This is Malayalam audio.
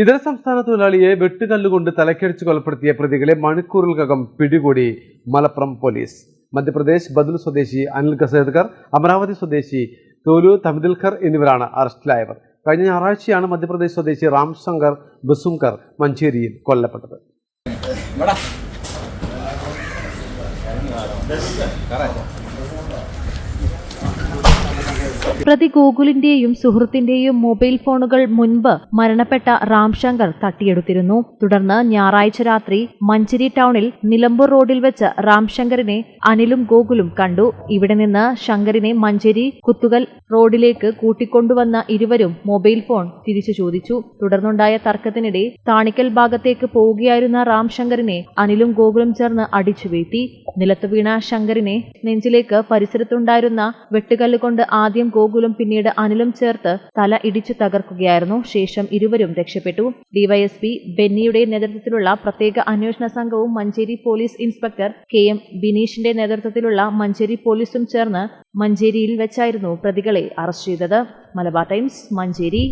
ഇതര സംസ്ഥാന തൊഴിലാളിയെ വെട്ടുകല്ലുകൊണ്ട് തലക്കടിച്ച് കൊലപ്പെടുത്തിയ പ്രതികളെ മണിക്കൂറുകൾക്കകം പിടികൂടി മലപ്പുറം പോലീസ്. മധ്യപ്രദേശ് ബദൽ സ്വദേശി അനിൽ ഗസേദ്കർ അമരാവതി സ്വദേശി തോലു തമിദിൽഖർ എന്നിവരാണ് അറസ്റ്റിലായവർ. കഴിഞ്ഞ ഞായറാഴ്ചയാണ് മധ്യപ്രദേശ് സ്വദേശി റാം ശങ്കർ ബസുംകർ മഞ്ചേരിയിൽ കൊല്ലപ്പെട്ടത്. പ്രതി ഗോകുലിന്റെയും സുഹൃത്തിന്റെയും മൊബൈൽ ഫോണുകൾ മുൻപ് മരണപ്പെട്ട റാംശങ്കർ തട്ടിയെടുത്തിരുന്നു. തുടർന്ന് ഞായറാഴ്ച രാത്രി മഞ്ചേരി ടൗണിൽ നിലമ്പൂർ റോഡിൽ വെച്ച് റാംശങ്കറിനെ അനിലും ഗോകുലും കണ്ടു. ഇവിടെ നിന്ന് ശങ്കറിനെ മഞ്ചേരി കുത്തുകൽ റോഡിലേക്ക് കൂട്ടിക്കൊണ്ടുവന്ന ഇരുവരും മൊബൈൽ ഫോൺ തിരിച്ചു ചോദിച്ചു. തുടർന്നുണ്ടായ തർക്കത്തിനിടെ താണിക്കൽ ഭാഗത്തേക്ക് പോവുകയായിരുന്ന റാംശങ്കറിനെ അനിലും ഗോകുലും ചേർന്ന് അടിച്ചു വീഴ്ത്തി. നിലത്തു വീണ ശങ്കറിനെ നെഞ്ചിലേക്ക് പരിസരത്തുണ്ടായിരുന്ന വെട്ടുകല്ലുകൊണ്ട് ആദ്യം ഗോകുലും പിന്നീട് അനിലും ചേർത്ത് തല ഇടിച്ചു തകർക്കുകയായിരുന്നു. ശേഷം ഇരുവരും രക്ഷപ്പെട്ടു. ഡിവൈഎസ്പി ബെന്നിയുടെ നേതൃത്വത്തിലുള്ള പ്രത്യേക അന്വേഷണ സംഘവും Manjeri police inspector K M ബിനീഷിന്റെ നേതൃത്വത്തിലുള്ള മഞ്ചേരി പോലീസും ചേർന്ന് മഞ്ചേരിയിൽ വെച്ചായിരുന്നു പ്രതികളെ അറസ്റ്റ് ചെയ്തത്. മലബാർ ടൈംസ് മഞ്ചേരി.